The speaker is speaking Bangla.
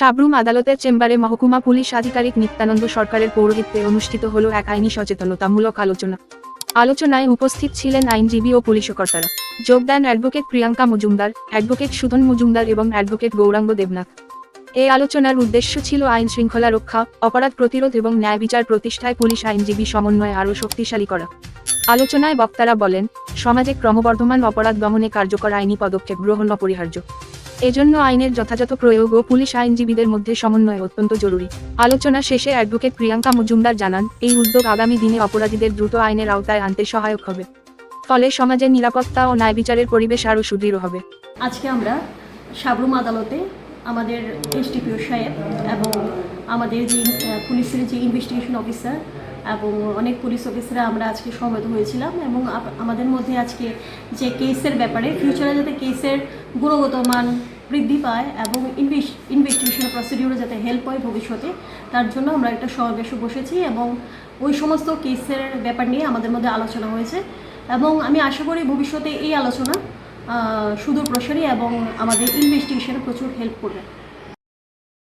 সাবরুম আদালতের চেম্বারে মহকুমা পুলিশ আধিকারিক নিত্যানন্দ সরকারের পৌরোহিত্যে অনুষ্ঠিত হল এক আইনি সচেতনতামূলক আলোচনা। আলোচনায় উপস্থিত ছিলেন আইনজীবী ও পুলিশ কর্তারা যোগ দেন অ্যাডভোকেট প্রিয়াঙ্কা মজুমদার, অ্যাডভোকেট সুধন মজুমদার এবং অ্যাডভোকেট গৌরাঙ্গ দেবনাথ। এই আলোচনার উদ্দেশ্য ছিল আইন শৃঙ্খলা রক্ষা, অপরাধ প্রতিরোধ এবং ন্যায় বিচার প্রতিষ্ঠায় পুলিশ আইনজীবী সমন্বয় আরও শক্তিশালী করা। আলোচনায় বক্তারা বলেন, সমাজে ক্রমবর্ধমান অপরাধ দমনে কার্যকর আইনি পদক্ষেপ গ্রহণ অপরিহার্য। এজন্য আইনের যথাযথ প্রয়োগ ও পুলিশ আইনজীবীদের মধ্যে সমন্বয় অত্যন্ত জরুরি। আলোচনা শেষে অ্যাডভোকেট প্রিয়াঙ্কা মজুমদার জানান, এই উদ্যোগ আগামী দিনে অপরাধীদের দ্রুত আইনের আওতায় আনতে সহায়ক হবে। ফলে সমাজের নিরাপত্তা ও ন্যায় বিচারের পরিবেশ আরও সুদৃঢ় হবে। আজকে আমরা সাবরুম আদালতে আমাদের এসডিপিও সাহেব এবং আমাদের যে পুলিশের যে ইনভেস্টিগেশন অফিসার এবং অনেক পুলিশ অফিসাররা আমরা আজকে সমবেত হয়েছিলাম এবং আমাদের মধ্যে আজকে যে কেসের ব্যাপারে ফিউচারে যাতে কেসের গুণগত মান বৃদ্ধি পায় এবং ইনভেস্টিগেশন প্রসিডিউরে যাতে হেল্প হয় ভবিষ্যতে, তার জন্য আমরা একটা সমাবেশে বসেছি এবং ওই সমস্ত কেসের ব্যাপার নিয়ে আমাদের মধ্যে আলোচনা হয়েছে এবং আমি আশা করি ভবিষ্যতে এই আলোচনা সুদূর প্রসারী এবং আমাদের ইনভেস্টিগেশনে প্রচুর হেল্প করবে।